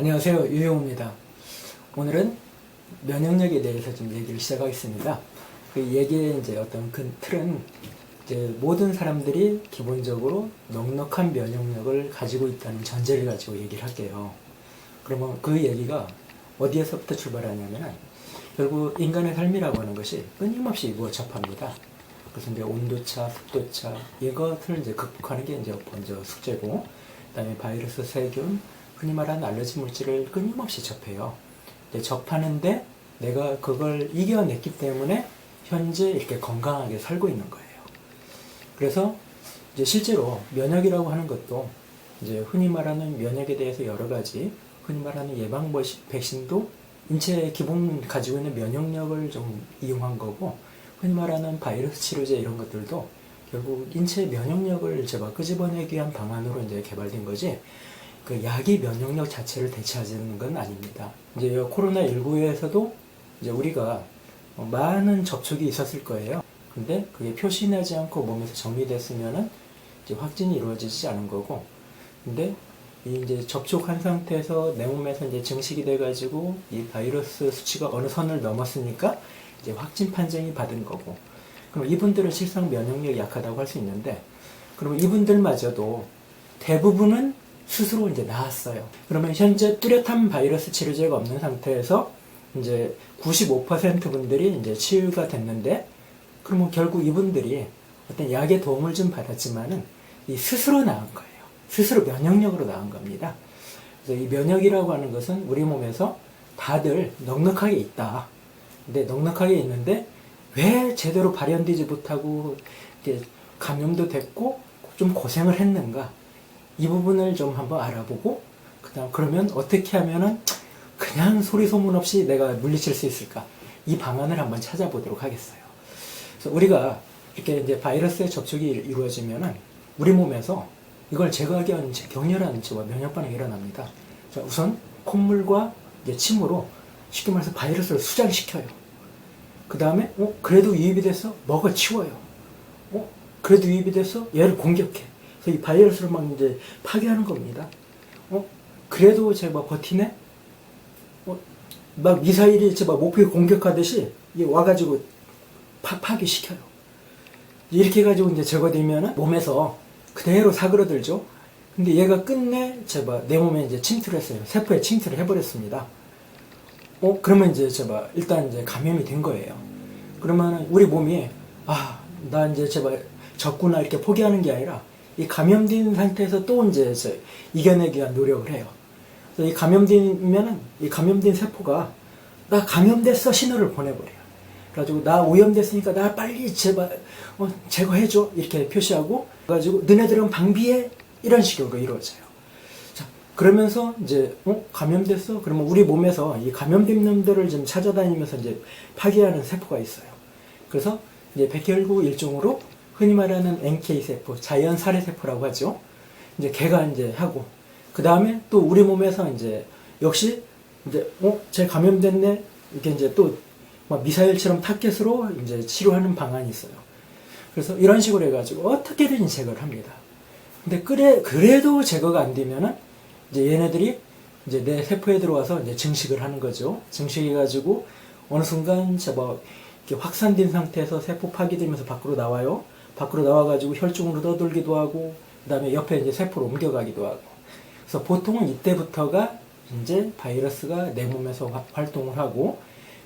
안녕하세요. 유용입니다. 오늘은 면역력에 대해서 좀 얘기를 시작하겠습니다. 그 얘기의 이제 어떤 큰 틀은 이제 모든 사람들이 기본적으로 넉넉한 면역력을 가지고 있다는 전제를 가지고 얘기를 할게요. 그러면 그 얘기가 어디에서부터 출발하냐면은 결국 인간의 삶이라고 하는 것이 끊임없이 이거 접합니다. 그래서 이제 온도차, 습도차 이것을 이제 극복하는 게 이제 먼저 숙제고, 그다음에 바이러스, 세균, 흔히 말하는 알러지 물질을 끊임없이 접해요. 접하는데 내가 그걸 이겨냈기 때문에 현재 이렇게 건강하게 살고 있는 거예요. 그래서 이제 실제로 면역이라고 하는 것도 이제 흔히 말하는 면역에 대해서 여러 가지 흔히 말하는 예방 백신도 인체의 기본 가지고 있는 면역력을 좀 이용한 거고 흔히 말하는 바이러스 치료제 이런 것들도 결국 인체의 면역력을 제가 끄집어내기 위한 방안으로 이제 개발된 거지 그 약이 면역력 자체를 대체하는 건 아닙니다. 이제 코로나 19에서도 이제 우리가 어, 많은 접촉이 있었을 거예요. 근데 그게 표시나지 않고 몸에서 정리됐으면은 이제 확진이 이루어지지 않은 거고, 근데 이 이제 접촉한 상태에서 내 몸에서 이제 증식이 돼가지고 이 바이러스 수치가 어느 선을 넘었으니까 이제 확진 판정이 받은 거고, 그럼 이분들은 실상 면역력이 약하다고 할 수 있는데, 그러면 이분들마저도 대부분은 스스로 이제 나았어요. 그러면 현재 뚜렷한 바이러스 치료제가 없는 상태에서 이제 95% 분들이 이제 치유가 됐는데, 그러면 결국 이분들이 어떤 약의 도움을 좀 받았지만은 이 스스로 나은 거예요. 스스로 면역력으로 나은 겁니다. 그래서 이 면역이라고 하는 것은 우리 몸에서 다들 넉넉하게 있다. 근데 넉넉하게 있는데 왜 제대로 발현되지 못하고 감염도 됐고 좀 고생을 했는가? 이 부분을 좀 한번 알아보고 그다음 그러면 어떻게 하면은 그냥 소리 소문 없이 내가 물리칠 수 있을까? 이 방안을 한번 찾아보도록 하겠어요. 그래서 우리가 이렇게 이제 바이러스의 접촉이 이루어지면은 우리 몸에서 이걸 제거하기 위한 격렬한 저와 면역 반응이 일어납니다. 자, 우선 콧물과 이제 침으로 쉽게 말해서 바이러스를 수장시켜요. 그 다음에 어 그래도 유입이 돼서 먹어 치워요. 어 그래도 유입이 돼서 얘를 공격해. 그래서 이 바이러스를 막 이제 파괴하는 겁니다. 어 그래도 제가 버티네. 어, 막 미사일이 제가 목표에 공격하듯이 와가지고 파, 파괴시켜요. 이렇게 해가지고 이제 제거되면은 몸에서 그대로 사그러들죠. 근데 얘가 끝내 제가 내 몸에 이제 침투를 했어요. 세포에 침투를 해버렸습니다. 어 그러면 이제 제가 일단 이제 감염이 된 거예요. 그러면 우리 몸이 아 나 이제 제발 적구나 이렇게 포기하는 게 아니라 이 감염된 상태에서 또 이제 이겨내기 위한 노력을 해요. 이 감염되면은 이 감염된 세포가 나 감염됐어 신호를 보내버려요. 그래가지고 나 오염됐으니까 나 빨리 제발 어, 제거해줘 이렇게 표시하고 그래가지고 너네들은 방비해 이런 식으로 이루어져요. 자 그러면서 이제 어 감염됐어 그러면 우리 몸에서 이 감염된 놈들을 좀 찾아다니면서 이제 파괴하는 세포가 있어요. 그래서 이제 백혈구 일종으로 흔히 말하는 NK 세포, 자연 살해 세포라고 하죠. 이제 걔가 이제 하고 그 다음에 또 우리 몸에서 이제 역시 이제 어제 감염됐네 이렇게 이제 또 미사일처럼 타켓으로 이제 치료하는 방안이 있어요. 그래서 이런 식으로 해가지고 어떻게든 제거를 합니다. 근데 그래 그래도 제거가 안 되면은 이제 얘네들이 이제 내 세포에 들어와서 이제 증식을 하는 거죠. 증식해가지고 어느 순간 제뭐 이렇게 확산된 상태에서 세포 파괴되면서 밖으로 나와요. 밖으로 나와가지고 혈중으로 떠돌기도 하고, 그 다음에 옆에 이제 세포로 옮겨가기도 하고. 그래서 보통은 이때부터가 이제 바이러스가 내 몸에서 화, 활동을 하고,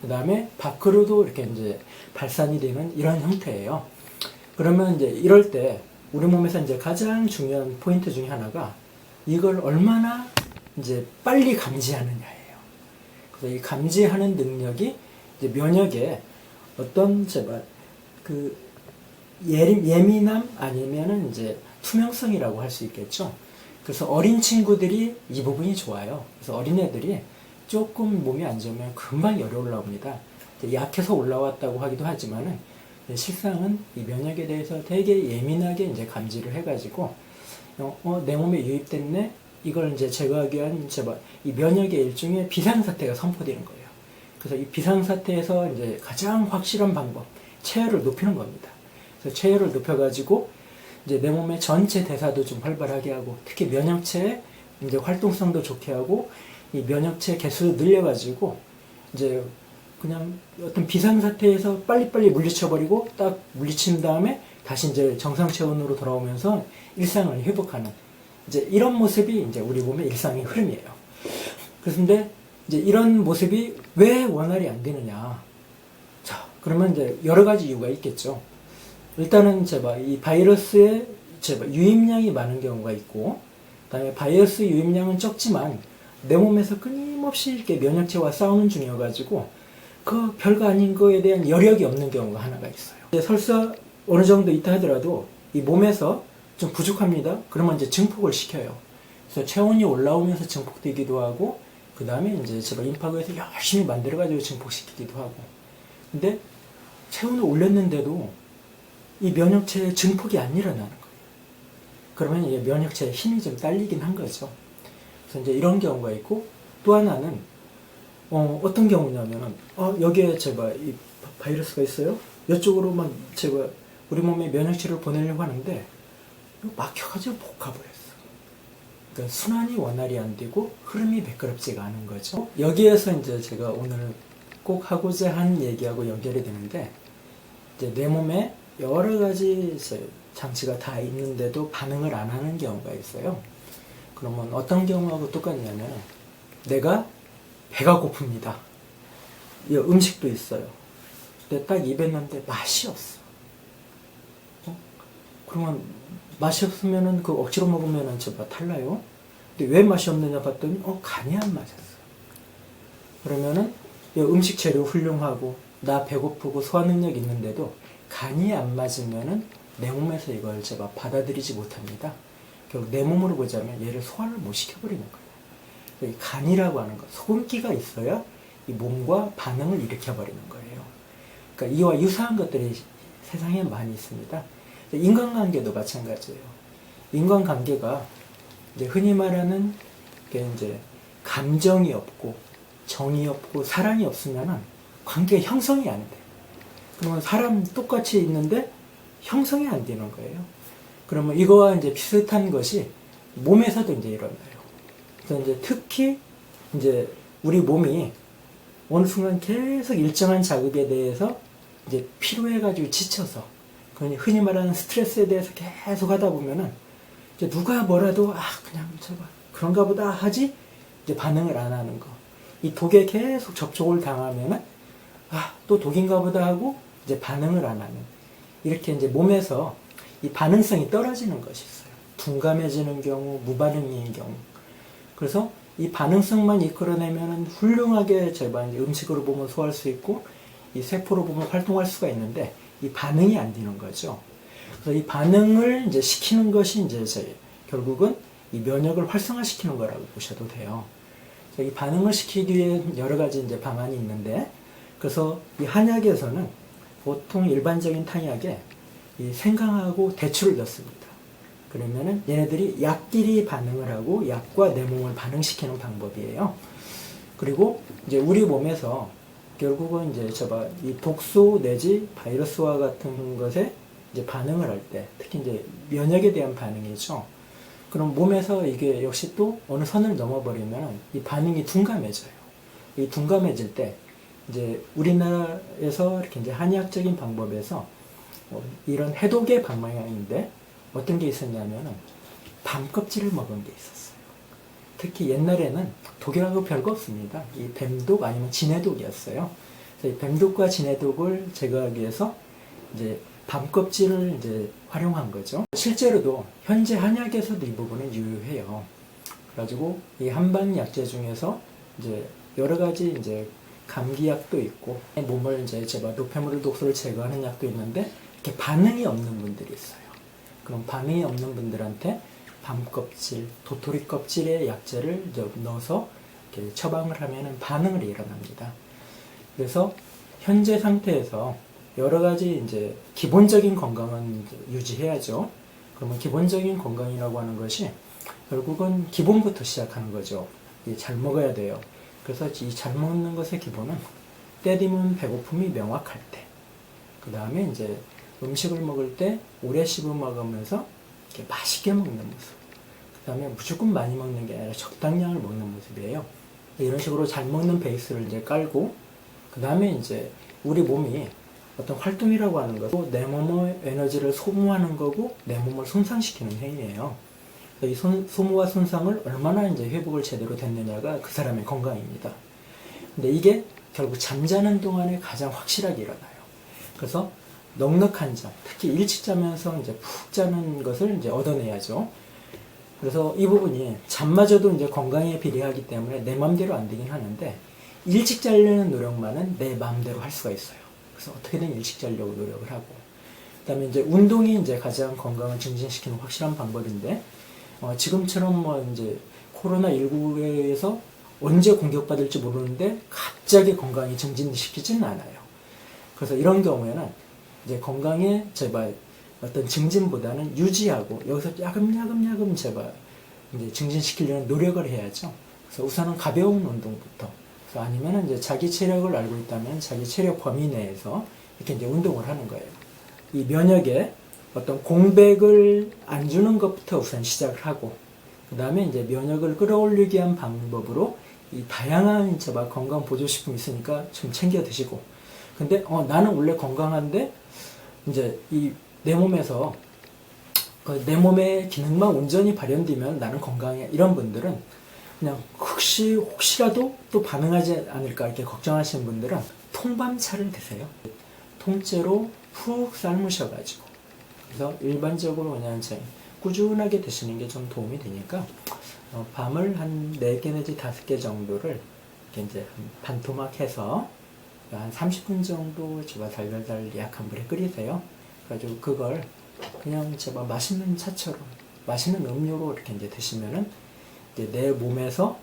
그 다음에 밖으로도 이렇게 이제 발산이 되는 이런 형태예요. 그러면 이제 이럴 때 우리 몸에서 이제 가장 중요한 포인트 중에 하나가 이걸 얼마나 이제 빨리 감지하느냐예요. 그래서 이 감지하는 능력이 이제 면역에 어떤 제발 그 예민함 아니면은 이제 투명성이라고 할 수 있겠죠. 그래서 어린 친구들이 이 부분이 좋아요. 그래서 어린애들이 조금 몸이 안 좋으면 금방 열이 올라옵니다. 약해서 올라왔다고 하기도 하지만은 실상은 이 면역에 대해서 되게 예민하게 이제 감지를 해가지고 어, 어, 내 몸에 유입됐네 이걸 이제 제거하기 위한 제발 이 면역의 일종의 비상사태가 선포되는 거예요. 그래서 이 비상사태에서 이제 가장 확실한 방법, 체열을 높이는 겁니다. 체열을 높여가지고 이제 내 몸의 전체 대사도 좀 활발하게 하고 특히 면역체의 이제 활동성도 좋게 하고 이 면역체 개수 늘려가지고 이제 그냥 어떤 비상 사태에서 빨리빨리 물리쳐버리고 딱 물리친 다음에 다시 이제 정상 체온으로 돌아오면서 일상을 회복하는 이제 이런 모습이 이제 우리 몸의 일상의 흐름이에요. 그런데 이제 이런 모습이 왜 원활히 안 되느냐? 자, 그러면 이제 여러 가지 이유가 있겠죠. 일단은 제가 이 바이러스의 제가 유입량이 많은 경우가 있고, 그다음에 바이러스 유입량은 적지만 내 몸에서 끊임없이 이렇게 면역체와 싸우는 중이어가지고 그 별거 아닌 거에 대한 여력이 없는 경우가 하나가 있어요. 설사 어느 정도 있다 하더라도 이 몸에서 좀 부족합니다. 그러면 이제 증폭을 시켜요. 그래서 체온이 올라오면서 증폭되기도 하고, 그 다음에 이제 제가 임파그에서 열심히 만들어가지고 증폭시키기도 하고. 근데 체온을 올렸는데도 이 면역체의 증폭이 안 일어나는 거예요. 그러면 이게 면역체의 힘이 좀 딸리긴 한 거죠. 그래서 이제 이런 경우가 있고, 또 하나는, 어, 어떤 경우냐면은, 어, 여기에 제가 이 바- 바이러스가 있어요? 이쪽으로만 제가 우리 몸에 면역체를 보내려고 하는데, 막혀가지고 못 가버렸어. 그러니까 순환이 원활히 안 되고 흐름이 매끄럽지가 않은 거죠. 여기에서 이제 제가 오늘 꼭 하고자 한 얘기하고 연결이 되는데, 이제 내 몸에 여러 가지 장치가 다 있는데도 반응을 안 하는 경우가 있어요. 그러면 어떤 경우하고 똑같냐면, 내가 배가 고픕니다. 이 음식도 있어요. 근데 딱 입에 넣는데 맛이 없어. 어? 그러면 맛이 없으면은 그 억지로 먹으면은 저가 탈나요? 근데 왜 맛이 없느냐 봤더니 어 간이 안 맞았어. 그러면은 이 음식 재료 훌륭하고 나 배고프고 소화 능력 있는데도 간이 안 맞으면은 내 몸에서 이걸 제가 받아들이지 못합니다. 결국 내 몸으로 보자면 얘를 소화를 못 시켜버리는 거예요. 이 간이라고 하는 거, 소금기가 있어야 이 몸과 반응을 일으켜버리는 거예요. 그러니까 이와 유사한 것들이 세상에 많이 있습니다. 인간관계도 마찬가지예요. 인간관계가 이제 흔히 말하는 게 이제 감정이 없고 정이 없고 사랑이 없으면은 관계 형성이 안 돼. 그러면 사람 똑같이 있는데 형성이 안 되는 거예요. 그러면 이거와 이제 비슷한 것이 몸에서도 이제 일어나요. 그래서 이제 특히 이제 우리 몸이 어느 순간 계속 일정한 자극에 대해서 이제 피로해가지고 지쳐서 그러니 흔히 말하는 스트레스에 대해서 계속 하다 보면은 이제 누가 뭐라도 아 그냥 저거 그런가 보다 하지 이제 반응을 안 하는 거. 이 독에 계속 접촉을 당하면은 아 또 독인가 보다 하고 이제 반응을 안 하는 이렇게 이제 몸에서 이 반응성이 떨어지는 것이 있어요. 둔감해지는 경우, 무반응인 경우. 그래서 이 반응성만 이끌어내면은 훌륭하게 제가 음식으로 보면 소화할 수 있고 이 세포로 보면 활동할 수가 있는데 이 반응이 안 되는 거죠. 그래서 이 반응을 이제 시키는 것이 이제 제 결국은 이 면역을 활성화시키는 거라고 보셔도 돼요. 이 반응을 시키기 위해 여러 가지 이제 방안이 있는데 그래서 이 한약에서는 보통 일반적인 탕약에 이 생강하고 대추를 넣습니다. 그러면은 얘네들이 약끼리 반응을 하고 약과 내 몸을 반응시키는 방법이에요. 그리고 이제 우리 몸에서 결국은 이제 저봐 이 독소 내지 바이러스와 같은 것에 이제 반응을 할 때 특히 이제 면역에 대한 반응이죠. 그럼 몸에서 이게 역시 또 어느 선을 넘어버리면 이 반응이 둔감해져요. 이 둔감해질 때 이제 우리나라에서 이렇게 이제 한의학적인 방법에서 뭐 이런 해독의 방향인데 어떤 게 있었냐면은 밤 껍질을 먹은 게 있었어요. 특히 옛날에는 독이라고 별거 없습니다. 이 뱀독 아니면 진해독이었어요. 그래서 이 뱀독과 진해독을 제거하기 위해서 이제 밤 껍질을 이제 활용한 거죠. 실제로도 현재 한약에서도 이 부분은 유효해요. 그래가지고 이 한방 약재 중에서 이제 여러 가지 이제 감기약도 있고 몸을 이제 제가 노폐물 독소를 제거하는 약도 있는데 이렇게 반응이 없는 분들이 있어요. 그럼 반응이 없는 분들한테 밤 껍질, 도토리 껍질의 약재를 넣어서 처방을 하면은 반응을 일어납니다. 그래서 현재 상태에서 여러 가지 이제 기본적인 건강은 유지해야죠. 그러면 기본적인 건강이라고 하는 것이 결국은 기본부터 시작하는 거죠. 이잘 먹어야 돼요. 그래서 이 잘 먹는 것의 기본은 때리면 배고픔이 명확할 때. 그 다음에 이제 음식을 먹을 때 오래 씹어 먹으면서 이렇게 맛있게 먹는 모습. 그 다음에 무조건 많이 먹는 게 아니라 적당량을 먹는 모습이에요. 이런 식으로 잘 먹는 베이스를 이제 깔고 그 다음에 이제 우리 몸이 어떤 활동이라고 하는 것은 내 몸의 에너지를 소모하는 거고 내 몸을 손상시키는 행위예요. 그래서 이 손- 소모와 손상을 얼마나 이제 회복을 제대로 됐느냐가 그 사람의 건강입니다. 근데 이게 결국 잠자는 동안에 가장 확실하게 일어나요. 그래서 넉넉한 잠, 특히 일찍 자면서 이제 푹 자는 것을 이제 얻어내야죠. 그래서 이 부분이 잠마저도 이제 건강에 비례하기 때문에 내 마음대로 안 되긴 하는데 일찍 자려는 노력만은 내 마음대로 할 수가 있어요. 그래서 어떻게든 일찍 자려고 노력을 하고 그다음에 이제 운동이 이제 가장 건강을 증진시키는 확실한 방법인데 어, 지금처럼 뭐 이제 코로나 19에 의해서 언제 공격받을지 모르는데 갑자기 건강이 증진시키지는 않아요. 그래서 이런 경우에는 이제 건강에 제발 어떤 증진보다는 유지하고 여기서 야금야금야금 제발 이제 증진시키려는 노력을 해야죠. 그래서 우선은 가벼운 운동부터. 아니면은 이제 자기 체력을 알고 있다면 자기 체력 범위 내에서 이렇게 이제 운동을 하는 거예요. 이 면역에 어떤 공백을 안 주는 것부터 우선 시작을 하고 그 다음에 이제 면역을 끌어올리기 위한 방법으로 이 다양한 제발 건강 보조식품 있으니까 좀 챙겨 드시고 근데 어 나는 원래 건강한데 이제 이 내 몸에서 그 내 몸의 기능만 온전히 발현되면 나는 건강해 이런 분들은 그냥 혹시 혹시라도 또 반응하지 않을까 이렇게 걱정하시는 분들은 통밤차를 드세요. 통째로 푹 삶으셔가지고 그래서 일반적으로 그냥 제 꾸준하게 드시는 게 좀 도움이 되니까 어, 밤을 한 4개 내지 5개 정도를 이렇게 이제 한 반토막 해서 한 30분 정도 제가 달달달 약한 물에 끓이세요. 그래가지고 그걸 그냥 제가 맛있는 차처럼 맛있는 음료로 이렇게 이제 드시면은 이제 내 몸에서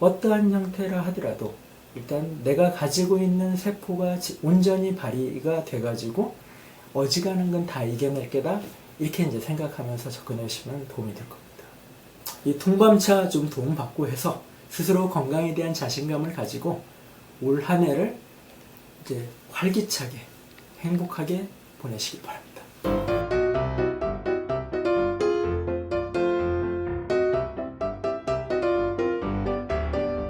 어떠한 형태라 하더라도 일단 내가 가지고 있는 세포가 지- 온전히 발휘가 돼가지고 어지간한 건 다 이겨낼 게다 이렇게 이제 생각하면서 접근하시면 도움이 될 겁니다. 이 통밤차 좀 도움 받고 해서 스스로 건강에 대한 자신감을 가지고 올 한 해를 이제 활기차게 행복하게 보내시기 바랍니다.